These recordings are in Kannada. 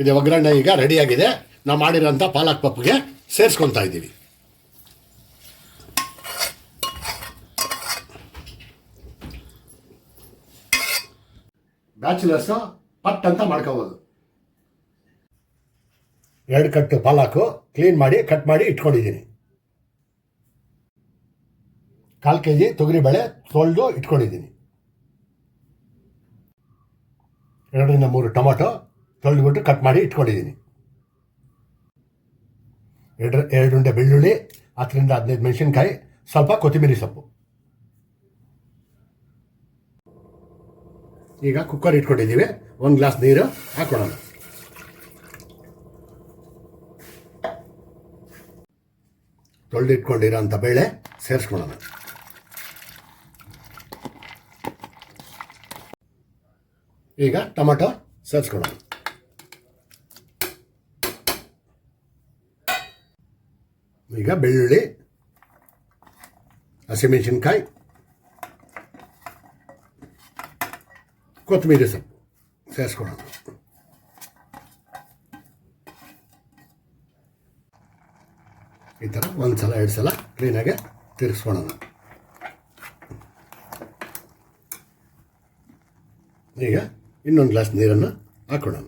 ಇದು ಒಗ್ಗರಣೆ ಈಗ ರೆಡಿಯಾಗಿದೆ ನಾವು ಮಾಡಿರೋಂಥ ಪಾಲಕ್ ಪಪ್ಪಿಗೆ ಸೇರಿಸ್ಕೊತಾ ಇದ್ದೀವಿ. ಬ್ಯಾಚುಲರ್ಸು ಪಟ್ ಅಂತ ಮಾಡ್ಕೋಬೋದು. ಎರಡು ಕಟ್ಟು ಪಾಲಾಕು ಕ್ಲೀನ್ ಮಾಡಿ ಕಟ್ ಮಾಡಿ ಇಟ್ಕೊಂಡಿದ್ದೀನಿ. ಕಾಲು ಕೆ ಜಿ ತೊಗರಿಬೇಳೆ ತೊಳೆದು ಇಟ್ಕೊಂಡಿದ್ದೀನಿ. ಎರಡರಿಂದ ಮೂರು ಟೊಮೊಟೊ. ತೊಳೆದ್ಬಿಟ್ಟು ಕಟ್ ಮಾಡಿ ಇಟ್ಕೊಂಡಿದ್ದೀನಿ ಎರಡು ಎರಡು ಉಂಡೆ ಬೆಳ್ಳುಳ್ಳಿ, ಹತ್ತರಿಂದ ಹದಿನೈದು ಮೆಣಸಿನ್ಕಾಯಿ, ಸ್ವಲ್ಪ ಕೊತ್ತಂಬರಿ ಸೊಪ್ಪು. ಈಗ ಕುಕ್ಕರ್ ಇಟ್ಕೊಂಡಿದ್ದೀವಿ ಒಂದು ಗ್ಲಾಸ್ ನೀರು ಹಾಕೊಳ್ಳೋಣ ತೊಳೆದು ಇಟ್ಕೊಂಡಿರೋಂಥ ಬೇಳೆ ಸೇರಿಸ್ಕೊಳ್ಳೋಣ. ಈಗ ಟೊಮೊಟೊ ಸೇರಿಸ್ಕೊಳ್ಳೋಣ. ಈಗ ಬೆಳ್ಳುಳ್ಳಿ, ಹಸಿಮೆಣಸಿನ್ಕಾಯಿ, ಕೊತ್ತಂಬರಿ ಸೊಪ್ಪು ಸೇರಿಸ್ಕೊಳ್ಳೋಣ. ಈ ಥರ ಒಂದು ಸಲ, ಎರಡು ಸಲ ಕ್ಲೀನಾಗೆ ತಿರುಗಿಸ್ಕೊಳ್ಳೋಣ. ಈಗ ಇನ್ನೊಂದು ಗ್ಲಾಸ್ ನೀರನ್ನು ಹಾಕೊಳ್ಳೋಣ.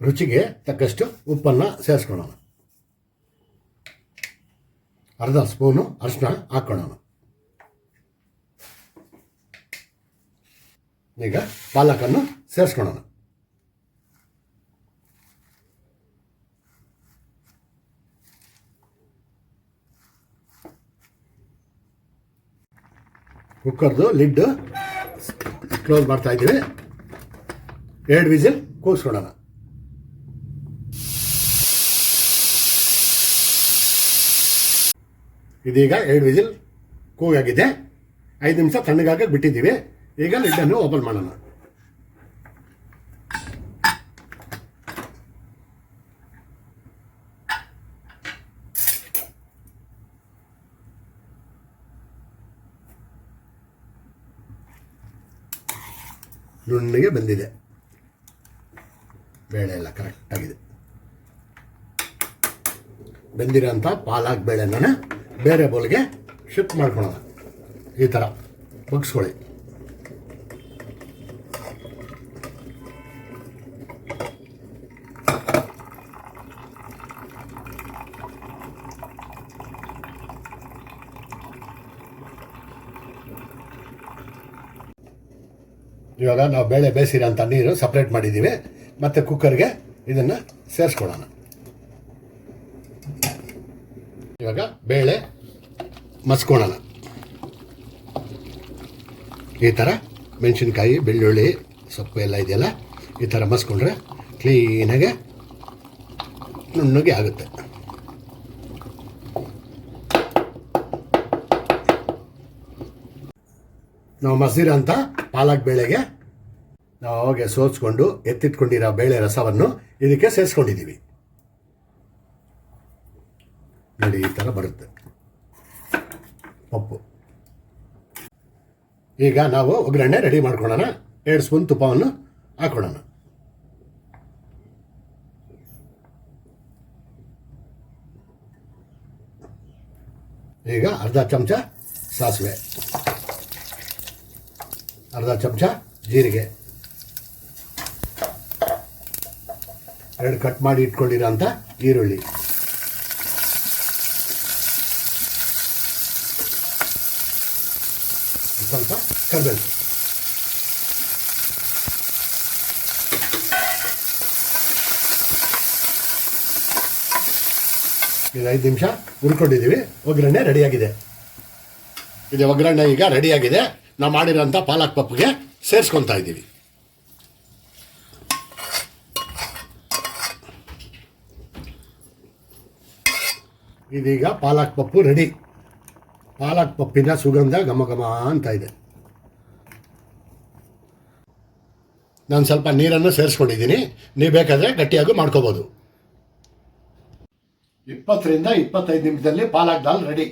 ರುಚಿಗೆ ತಕ್ಕಷ್ಟು ಉಪ್ಪನ್ನು ಸೇರಿಸ್ಕೊಳ್ಳೋಣ ಅರ್ಧ ಸ್ಪೂನು ಅರಿಶಿನ ಹಾಕ್ಕೊಳ್ಳೋಣ ಈಗ ಪಾಲಕನ್ನು ಸೇರಿಸ್ಕೊಳ್ಳೋಣ ಕುಕ್ಕರ್ದು ಲಿಡ್ ಕ್ಲೋಸ್ ಮಾಡ್ತಾ ಇದ್ದೀವಿ. ಎರಡು ವಿಸಿಲ್ ಕೂಗಿಸ್ಕೊಳ್ಳೋಣ ಇದೀಗ ಎರಡು ವಿಸಿಲ್ ಕೂಗಾಗಿದೆ. ಐದು ನಿಮಿಷ ತಣ್ಣಗಾಗಕ್ಕೆ ಬಿಟ್ಟಿದ್ದೀವಿ. ಈಗ ಲಿಡ್ಡನ್ನು ಓಪನ್ ಮಾಡೋಣ. ನುಣ್ಣಗೆ ಬಂದಿದೆ. ಬೇಳೆ ಎಲ್ಲ ಕರೆಕ್ಟಾಗಿದೆ ಬೆಂದಿರೋಂಥ ಪಾಲಾಕ್ ಬೇಳೆನ ಬೇರೆ ಬೌಲ್ಗೆ ಶಿಫ್ಟ್ ಮಾಡ್ಕೊಳ್ಳೋಣ ಈ ಥರ ಬಗ್ಸ್ಕೊಳ್ಳಿ ಇವಾಗ ನಾವು ಬೇಳೆ ಬೇಯಿಸಿರೋಂಥ ನೀರು ಸಪ್ರೇಟ್ ಮಾಡಿದ್ದೀವಿ. ಮತ್ತು ಕುಕ್ಕರ್ಗೆ ಇದನ್ನು ಸೇರಿಸ್ಕೊಳ್ಳೋಣ. ಇವಾಗ ಬೇಳೆ ಮಸ್ಕೊಳ್ಳೋಣ. ಈ ಥರ ಮೆಣಸಿನ್ಕಾಯಿ, ಬೆಳ್ಳುಳ್ಳಿ, ಸೊಪ್ಪು ಎಲ್ಲ ಇದೆಯಲ್ಲ, ಈ ಥರ ಮಸ್ಕೊಂಡ್ರೆ ಕ್ಲೀನಾಗೆ ನುಣ್ಣಗೆ ಆಗುತ್ತೆ. ನಾವು ಮಸಿರೋಂಥ ಪಾಲಕ್ ಬೇಳೆಗೆ ನಾವು ಅವಾಗೆ ಸೋಸ್ಕೊಂಡು ಎತ್ತಿಟ್ಕೊಂಡಿರೋ ಬೇಳೆ ರಸವನ್ನು ಇದಕ್ಕೆ ಸೇರಿಸ್ಕೊಂಡಿದ್ದೀವಿ ನೋಡಿ ಈ ಥರ ಬರುತ್ತೆ. ಪಪ್ಪು ಈಗ ನಾವು ಒಗ್ಗರಣೆ ರೆಡಿ ಮಾಡ್ಕೊಳ್ಳೋಣ. ಎರಡು ಸ್ಪೂನ್ ತುಪ್ಪವನ್ನು ಹಾಕೊಳ್ಳೋಣ. ಈಗ ಅರ್ಧ ಚಮಚ ಸಾಸಿವೆ. ಅರ್ಧ ಚಮಚ ಜೀರಿಗೆ. ಎರಡು ಕಟ್ ಮಾಡಿ ಇಟ್ಕೊಂಡಿರೋ ಅಂಥ ಈರುಳ್ಳಿ. ಸ್ವಲ್ಪ ಕರಿಬೇವು ಇದು ಐದು ನಿಮಿಷ ಹುರ್ಕೊಂಡಿದ್ದೀವಿ ಒಗ್ಗರಣೆ ರೆಡಿಯಾಗಿದೆ. ಇದು ಒಗ್ಗರಣೆ ಈಗ ರೆಡಿಯಾಗಿದೆ. ನಾವು ಮಾಡಿರೋಂಥ ಪಾಲಕ್ ಪಪ್ಪಿಗೆ ಸೇರಿಸ್ಕೊತಾ ಇದ್ದೀವಿ. ಇದೀಗ ಪಾಲಕ್ ಪಪ್ಪು ರೆಡಿ. ಪಾಲಕ್ ಪಪ್ಪಿನ ಸುಗಂಧ ಘಮ ಘಮ ಅಂತ ಇದೆ. ನಾನು ಸ್ವಲ್ಪ ನೀರನ್ನು ಸೇರಿಸ್ಕೊಂಡಿದ್ದೀನಿ. ನೀವು ಬೇಕಾದರೆ ಗಟ್ಟಿಯಾಗಿ ಮಾಡ್ಕೋಬೋದು. ಇಪ್ಪತ್ತರಿಂದ ಇಪ್ಪತ್ತೈದು ನಿಮಿಷದಲ್ಲಿ ಪಾಲಕ್ ದಾಲ್ ರೆಡಿ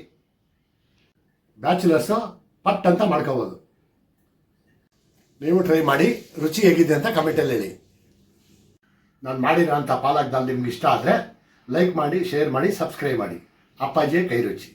ಬ್ಯಾಚುಲರ್ಸು ಪಟ್ ಅಂತ ಮಾಡ್ಕೋಬೋದು. ನೀವು ಟ್ರೈ ಮಾಡಿ, ರುಚಿ ಹೇಗಿದೆ ಅಂತ ಕಮೆಂಟಲ್ಲಿ ಹೇಳಿ. ನಾನು ಮಾಡಿರೋ ಅಂಥ ಪಾಲಕ್ ದಾಲ್ ನಿಮ್ಗೆ ಇಷ್ಟ ಆದರೆ ಲೈಕ್ ಮಾಡಿ ಶೇರ್ ಮಾಡಿ ಸಬ್ಸ್ಕ್ರೈಬ್ ಮಾಡಿ. ಅಪ್ಪಾಜಿ ಕೈ ರುಚಿ.